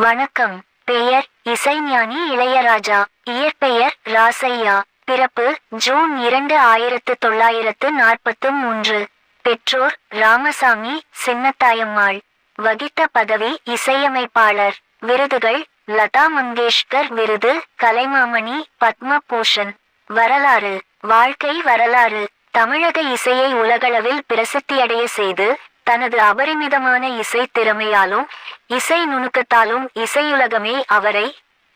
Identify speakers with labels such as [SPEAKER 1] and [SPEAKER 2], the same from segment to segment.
[SPEAKER 1] வணக்கம். பெயர் இசைஞானி இளையராஜா. இயற்பெயர் ராசையா பிறப்பு ஜூன் இரண்டு ஆயிரத்து தொள்ளாயிரத்து நாற்பத்து மூன்று. பெற்றோர் ராமசாமி சின்னத்தாயம்மாள். வகித்த பதவி இசையமைப்பாளர். விருதுகள் லதா மங்கேஷ்கர் விருது கலைமாமணி பத்ம பூஷன் வரலாறு. வாழ்க்கை வரலாறு. தமிழக இசையை உலகளவில் பிரசித்தியடைய செய்து தனது அபரிமிதமான இசை திறமையாலும் இசை நுணுக்கத்தாலும் இசையுலகமே அவரை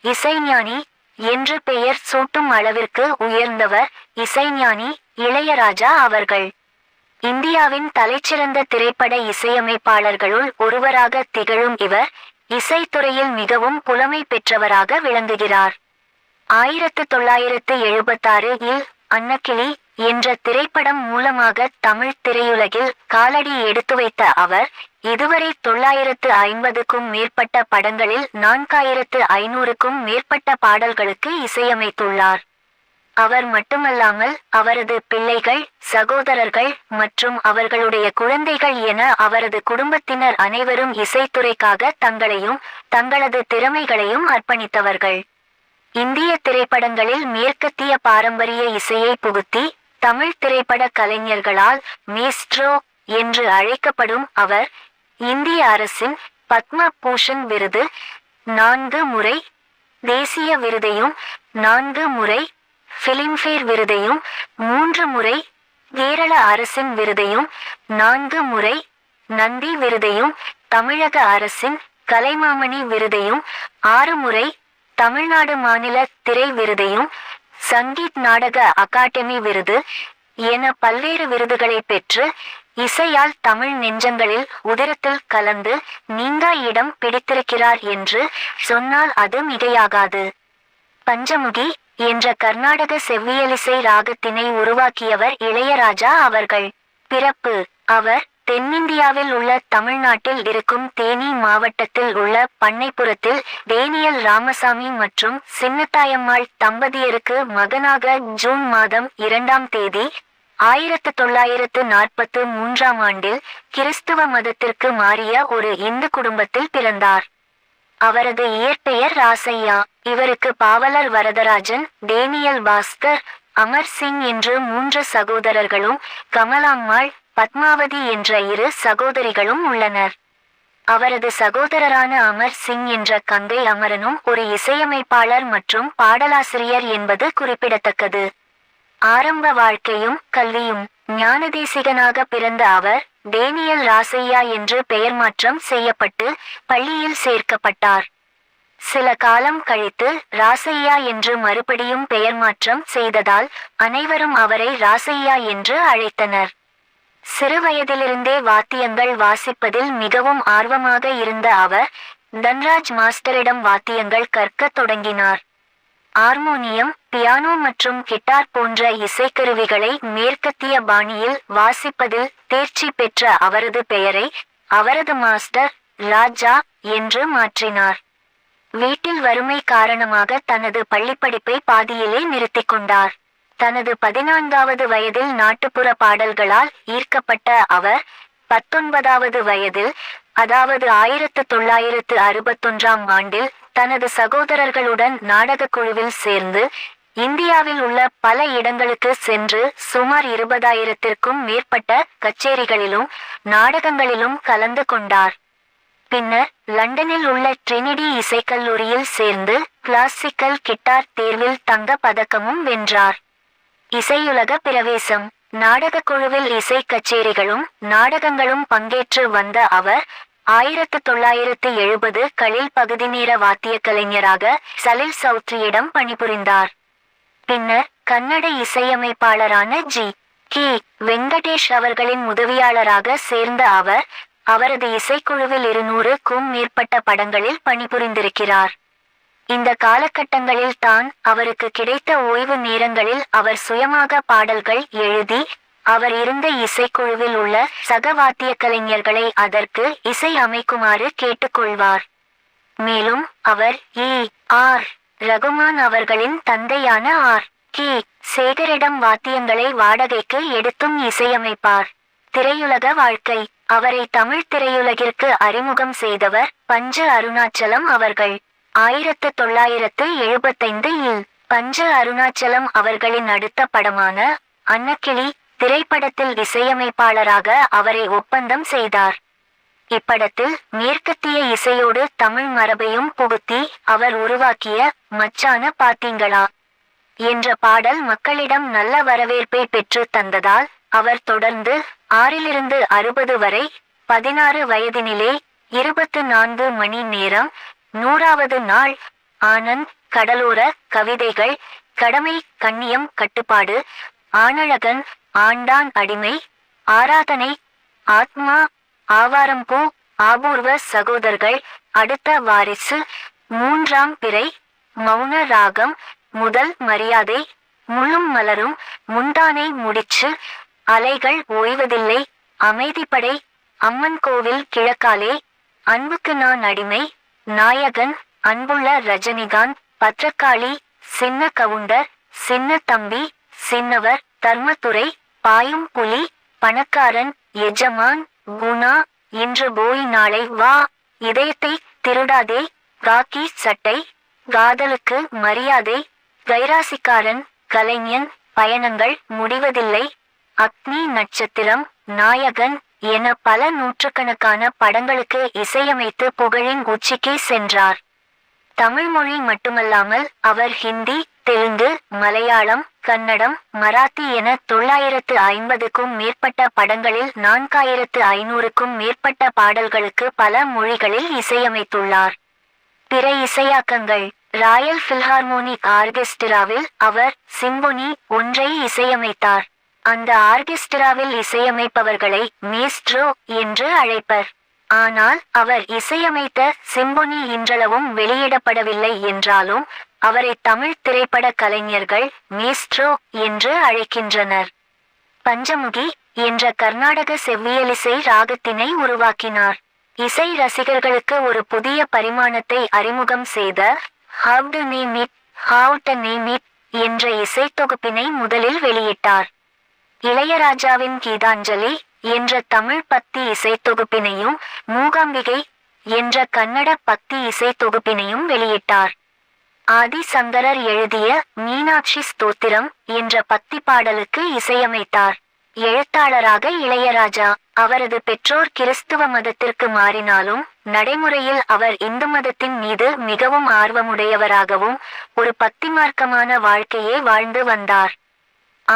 [SPEAKER 1] இசைஞானி என்று பெயர் சூட்டும் அளவிற்கு உயர்ந்தவர் இசைஞானி இளையராஜா அவர்கள். இந்தியாவின் தலைச்சிறந்த திரைப்பட இசையமைப்பாளர்களுள் ஒருவராக திகழும் இவர் இசைத்துறையில் மிகவும் புலமை பெற்றவராக விளங்குகிறார். ஆயிரத்து தொள்ளாயிரத்து எழுபத்தாறு இல் அன்னக்கிளி என்ற திரைப்படம் மூலமாக தமிழ் திரையுலகில் காலடி எடுத்து வைத்த அவர் இதுவரை தொள்ளாயிரத்து ஐம்பதுக்கும் மேற்பட்ட படங்களில் நான்காயிரத்து ஐநூறுக்கும் மேற்பட்ட பாடல்களுக்கு இசையமைத்துள்ளார். அவர் மட்டுமல்லாமல் அவரது பிள்ளைகள் சகோதரர்கள் மற்றும் அவர்களுடைய குழந்தைகள் என அவரது குடும்பத்தினர் அனைவரும் இசைத்துறைக்காக தங்களையும் தங்களது திறமைகளையும் அர்ப்பணித்தவர்கள். இந்திய திரைப்படங்களில் மேற்கத்திய பாரம்பரிய இசையை புகுத்தி தமிழ் திரைப்பட கலைஞர்களால் மேஸ்ட்ரோ என்று அழைக்கப்படும் அவர் இந்திய அரசின் பத்ம பூஷன் விருது நான்கு முறை தேசிய விருதையும் நான்கு முறை பிலிம்பேர் விருதையும் மூன்று முறை கேரள அரசின் விருதையும் நான்கு முறை நந்தி விருதையும் தமிழக அரசின் கலைமாமணி விருதையும் ஆறு முறை தமிழ்நாடு மாநில திரை விருதையும் சங்கீத் நாடக அகாடமி விருது என பல்வேறு விருதுகளை பெற்று இசையால் தமிழ் நெஞ்சங்களில் உதரத்தில் கலந்து நீங்கா இடம் பிடித்திருக்கிறார் என்று சொன்னால் அது மிகையாகாது. பஞ்சமுகி என்ற கர்நாடக செவ்வியலிசை ராகத்தினை உருவாக்கியவர் இளையராஜா அவர்கள். பிறப்பு அவர் தென்னிந்தியாவில் உள்ள தமிழ்நாட்டில் இருக்கும் தேனி மாவட்டத்தில் உள்ள பண்ணைப்புறத்தில் டேனியல் ராமசாமி மற்றும் சின்னத்தாயம்மாள் தம்பதியருக்கு மகனாக ஜூன் மாதம் இரண்டாம் தேதி ஆயிரத்து தொள்ளாயிரத்து நாற்பத்து மூன்றாம் ஆண்டில் கிறிஸ்துவ மதத்திற்கு மாறிய ஒரு இந்து குடும்பத்தில் பிறந்தார். அவரது இயற்பெயர் ராசையா இவருக்கு பாவலர் வரதராஜன் டேனியல் பாஸ்கர் அமர் சிங் என்று மூன்று சகோதரர்களும் கமலாம்மாள் பத்மாவதி என்ற இரு சகோதரிகளும் உள்ளனர். அவரது சகோதரரான அமர் சிங் என்ற கங்கை அமரனும் ஒரு இசையமைப்பாளர் மற்றும் பாடலாசிரியர் என்பது குறிப்பிடத்தக்கது. ஆரம்ப வாழ்க்கையும் கல்வியும் ஞானதேசிகனாக பிறந்த அவர் டேனியல் ராசையா என்று பெயர் மாற்றம் செய்யப்பட்டு பள்ளியில் சேர்க்கப்பட்டார். சில காலம் கழித்து ராசையா என்று மறுபடியும் பெயர் மாற்றம் செய்ததால் அனைவரும் அவரை ராசையா என்று அழைத்தனர். சிறுவயதிலிருந்தே வாத்தியங்கள் வாசிப்பதில் மிகவும் ஆர்வமாக இருந்த அவர் தன்ராஜ் மாஸ்டரிடம் வாத்தியங்கள் கற்கத் தொடங்கினார். ஹார்மோனியம் பியானோ மற்றும் கிட்டார் போன்ற இசைக்கருவிகளை மேற்கத்திய பாணியில் வாசிப்பதில் தேர்ச்சி பெற்ற அவரது பெயரை அவரது மாஸ்டர் ராஜா என்று மாற்றினார். வீட்டில் வறுமை காரணமாக தனது பள்ளிப்படிப்பை பாதியிலே நிறுத்திக் கொண்டார். தனது பதினான்காவது வயதில் நாட்டுப்புற பாடல்களால் ஈர்க்கப்பட்ட அவர் பத்தொன்பதாவது வயதில் அதாவது ஆயிரத்து தொள்ளாயிரத்து அறுபத்தொன்றாம் ஆண்டில் தனது சகோதரர்களுடன் நாடகக் குழுவில் சேர்ந்து இந்தியாவில் உள்ள பல இடங்களுக்கு சென்று சுமார் இருபதாயிரத்திற்கும் மேற்பட்ட கச்சேரிகளிலும் நாடகங்களிலும் கலந்து கொண்டார். பின்னர் லண்டனில் உள்ள ட்ரினிடி இசைக்கல்லூரியில் சேர்ந்து கிளாசிக்கல் கிட்டார் தேர்வில் தங்க பதக்கமும் வென்றார். இசையுலக பிரவேசம். நாடகக் குழுவில் இசை கச்சேரிகளும் நாடகங்களும் பங்கேற்று வந்த அவர் ஆயிரத்து தொள்ளாயிரத்து எழுபது களில் பகுதி நேர வாத்திய கலைஞராக சலில் சௌத்ரியிடம் பணிபுரிந்தார். பின்னர் கன்னட இசையமைப்பாளரான ஜி. கி. வெங்கடேஷ் அவர்களின் உதவியாளராக சேர்ந்த அவர் அவரது இசைக்குழுவில் இருநூறுக்கும் மேற்பட்ட படங்களில் பணிபுரிந்திருக்கிறார். இந்த காலகட்டங்களில் தான் அவருக்கு கிடைத்த ஓய்வு நேரங்களில் அவர் சுயமாக பாடல்கள் எழுதி அவர் இருந்த இசைக்குழுவில் உள்ள சக வாத்திய கலைஞர்களை அதற்கு இசை அமைக்குமாறு கேட்டுக்கொள்வார். மேலும் அவர் இ. ஆர். ரகுமான் அவர்களின் தந்தையான ஆர். கி. சேகரிடம் வாத்தியங்களை வாடகைக்கு எடுத்தும் இசையமைப்பார். திரையுலக வாழ்க்கை. அவரை தமிழ் திரையுலகிற்கு அறிமுகம் செய்தவர் பஞ்சு அருணாச்சலம் அவர்கள். ஆயிரத்து தொள்ளாயிரத்து எழுபத்தைந்து இல் பஞ்சு அருணாச்சலம் அவர்களின் அடுத்த படமான அன்னக்கிளி திரைப்படத்தில் இசையமைப்பாளராக அவரை ஒப்பந்தம் செய்தார். இப்படத்தில் மேற்கத்திய இசையோடு தமிழ் மரபையும் புகுத்தி அவர் உருவாக்கிய மச்சான பாத்தீங்களா என்ற பாடல் மக்களிடம் நல்ல வரவேற்பை பெற்று தந்ததால் அவர் தொடர்ந்து ஆறிலிருந்து அறுபது வரை பதினாறு வயதினிலே இருபத்து நான்கு மணி நேரம் நூறாவது நாள் ஆனந்த் கடலோர கவிதைகள் கடமை கண்ணியம் கட்டுப்பாடு ஆனழகன் ஆண்டான் அடிமை ஆராதனை ஆத்மா ஆவாரம்பூ ஆபூர்வ சகோதரர்கள் அடுத்த வாரிசு மூன்றாம் பிறை மௌன ராகம் முதல் மரியாதை முழும் மலரும் முந்தானை முடிச்சு அலைகள் ஓய்வதில்லை அமைதிப்படை அம்மன் கோவில் கிழக்காலே அன்புக்கு நான் அடிமை நாயகன் அன்புள்ள ரஜினிகாந்த் பத்ரகாளி சின்ன கவுண்டர் சின்ன தம்பி சின்னவர் தர்மத்துறை பாயும் புலி பணக்காரன் எஜமான் குணா இன்று போய் நாளை வா இதயத்தை திருடாதே காக்கி சட்டை காதலுக்கு மரியாதை கைராசிக்காரன் கலைஞன் பயணங்கள் முடிவதில்லை அக்னி நட்சத்திரம் நாயகன் என பல நூற்றுக்கணக்கான படங்களுக்கு இசையமைத்து புகழின் உச்சிக்கு சென்றார். தமிழ் மொழி மட்டுமல்லாமல் அவர் ஹிந்தி தெலுங்கு மலையாளம் கன்னடம் மராத்தி என தொள்ளாயிரத்து ஐம்பதுக்கும் மேற்பட்ட படங்களில் நான்காயிரத்து ஐநூறுக்கும் மேற்பட்ட பாடல்களுக்கு பல மொழிகளில் இசையமைத்துள்ளார். பிற இசையாக்கங்கள் ராயல் பில்ஹார்மோனிக் ஆர்கெஸ்ட்ராவில் அவர் சிம்பொனி ஒன்றை இசையமைத்தார். அந்த ஆர்கெஸ்ட்ராவில் இசையமைப்பவர்களை மேஸ்ட்ரோ என்று அழைப்பர். ஆனால் அவர் இசையமைத்த சிம்பொனி இன்றளவும் வெளியிடப்படவில்லை என்றாலும் அவரை தமிழ் திரைப்பட கலைஞர்கள் மேஸ்ட்ரோ என்று அழைக்கின்றனர். பஞ்சமுகி என்ற கர்நாடக செவ்வியலிசை ராகத்தினை உருவாக்கினார். இசை ரசிகர்களுக்கு ஒரு புதிய பரிமாணத்தை அறிமுகம் செய்த how to name it how to name it என்ற இசைத்தொகுப்பினை முதலில் வெளியிட்டார். இளையராஜாவின் கீதாஞ்சலி என்ற தமிழ் பத்தி இசைத்தொகுப்பினையும் மூகாம்பிகை என்ற கன்னட பத்தி இசைத்தொகுப்பினையும் வெளியிட்டார். ஆதிசங்கரர் எழுதிய மீனாட்சி ஸ்தோத்திரம் என்ற பத்தி பாடலுக்கு இசையமைத்தார். எழுத்தாளராக இளையராஜா அவரது பெற்றோர் கிறிஸ்துவ மதத்திற்கு மாறினாலும் நடைமுறையில் அவர் இந்து மதத்தின் மீது மிகவும் ஆர்வமுடையவராகவும் ஒரு பத்திமார்க்கமான வாழ்க்கையே வாழ்ந்து வந்தார்.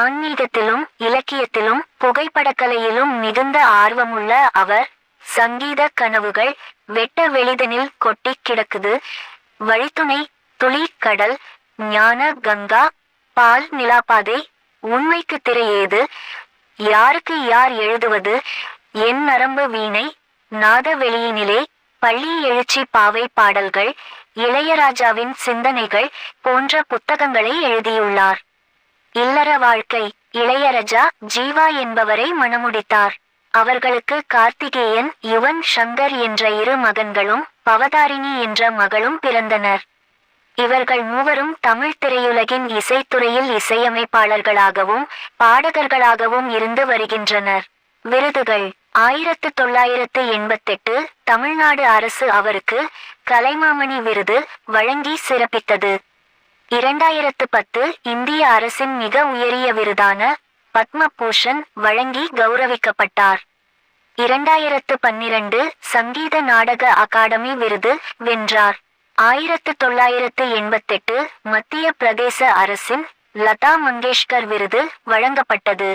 [SPEAKER 1] ஆன்மீகத்திலும் இலக்கியத்திலும் புகைப்படக்கலையிலும் மிகுந்த ஆர்வமுள்ள அவர் சங்கீத கனவுகள் வெட்ட வெளிதனில் கொட்டி கிடக்குது. வழித்துணை துளி கடல் ஞான கங்கா பால் நிலாப்பாதை உண்மைக்கு திரையேது யாருக்கு யார் எழுதுவது? என் நரம்பு வீணை நாத வெளியினிலே பள்ளி எழுச்சி பாவை பாடல்கள் இளையராஜாவின் சிந்தனைகள் போன்ற புத்தகங்களை எழுதியுள்ளார். இல்லற வாழ்க்கை. இளையராஜா ஜீவா என்பவரை மணமுடித்தார். அவர்களுக்கு கார்த்திகேயன் யுவன் சங்கர் என்ற இரு மகன்களும் பவதாரிணி என்ற மகளும் பிறந்தனர். இவர்கள் மூவரும் தமிழ் திரையுலகின் இசைத்துறையில் இசையமைப்பாளர்களாகவும் பாடகர்களாகவும் இருந்து வருகின்றனர். விருதுகள். ஆயிரத்து தொள்ளாயிரத்து எண்பத்தெட்டு தமிழ்நாடு அரசு அவருக்கு கலைமாமணி விருது வழங்கி சிறப்பித்தது. இரண்டாயிரத்து பத்து இந்திய அரசின் மிக உயரிய விருதான பத்ம பூஷன் வழங்கி கௌரவிக்கப்பட்டார். இரண்டாயிரத்து பன்னிரண்டு சங்கீத நாடக அகாடமி விருது வென்றார். ஆயிரத்து தொள்ளாயிரத்து எண்பத்தெட்டு மத்திய பிரதேச அரசின் லதா மங்கேஷ்கர் விருது வழங்கப்பட்டது.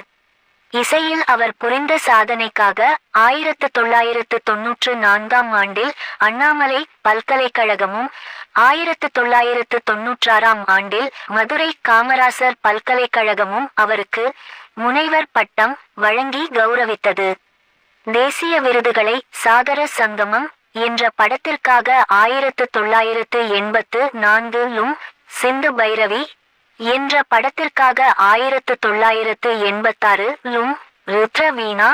[SPEAKER 1] இசையில் அவர் புரிந்த சாதனைக்காக ஆயிரத்து தொள்ளாயிரத்து தொன்னூற்று நான்காம் ஆண்டில் அண்ணாமலை பல்கலைக்கழகமும் ஆயிரத்து தொள்ளாயிரத்து தொன்னூற்றாறாம் ஆண்டில் மதுரை காமராசர் பல்கலைக்கழகமும் அவருக்கு முனைவர் பட்டம் வழங்கி கௌரவித்தது. தேசிய விருதுகளை சாகர சங்கமம் என்ற படத்திற்காக ஆயிரத்து தொள்ளாயிரத்து எண்பத்து நான்கிலும் சிந்து பைரவி என்ற படத்திற்காக ஆயிரத்து தொள்ளாயிரத்து எண்பத்தாறு லும் ருத்ரவீணா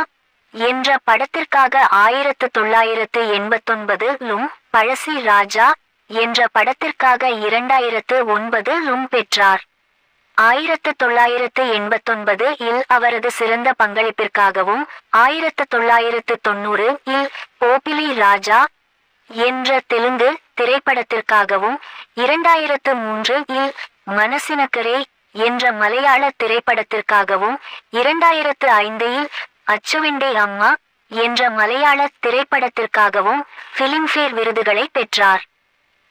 [SPEAKER 1] என்ற படத்திற்காக ஆயிரத்து தொள்ளாயிரத்து எண்பத்தொன்பது லும் பழசி ராஜா என்ற படத்திற்காக இரண்டாயிரத்து ஒன்பது லும் பெற்றார். ஆயிரத்து தொள்ளாயிரத்து எண்பத்தொன்பது இல் அவரது சிறந்த பங்களிப்பிற்காகவும் ஆயிரத்து தொள்ளாயிரத்து தொண்ணூறு இல் போபிலி ராஜா என்ற தெலுங்கு திரைப்படத்திற்காகவும் இரண்டாயிரத்து மூன்று இல் மனசினக்கரே என்ற மலையாள திரைப்படத்திற்காகவும் இரண்டாயிரத்து ஐந்தில் அச்சுவிண்டே அம்மா என்ற மலையாள திரைப்படத்திற்காகவும் பிலிம்பேர் விருதுகளை பெற்றார்.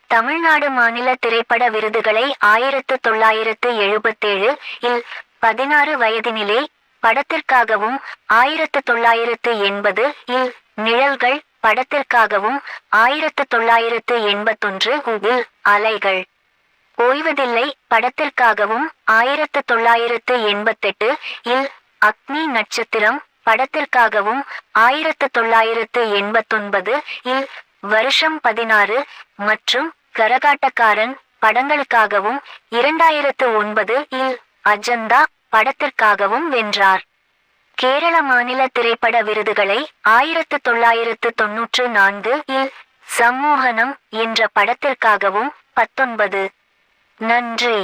[SPEAKER 1] தமிழ்நாடு மாநில திரைப்பட விருதுகளை ஆயிரத்து தொள்ளாயிரத்து எழுபத்தேழு இல் பதினாறு வயதினிலே படத்திற்காகவும் ஆயிரத்து தொள்ளாயிரத்து எண்பது இல் நிழல்கள் படத்திற்காகவும் ஆயிரத்து தொள்ளாயிரத்து எண்பத்தொன்று இல் அலைகள். ஓய்வதில்லை. படத்திற்காகவும் ஆயிரத்து தொள்ளாயிரத்து எண்பத்தெட்டு இல் அக்னி நட்சத்திரம் படத்திற்காகவும் ஆயிரத்து தொள்ளாயிரத்து எண்பத்தொன்பது இல் வருஷம் பதினாறு மற்றும் கரகாட்டக்காரன் படங்களுக்காகவும் இரண்டாயிரத்து ஒன்பது இல் அஜந்தா படத்திற்காகவும் வென்றார். கேரள மாநில திரைப்பட விருதுகளை ஆயிரத்து தொள்ளாயிரத்து தொன்னூற்று நான்கு இல் சம்மோகனம் என்ற படத்திற்காகவும் பத்தொன்பது நன்றி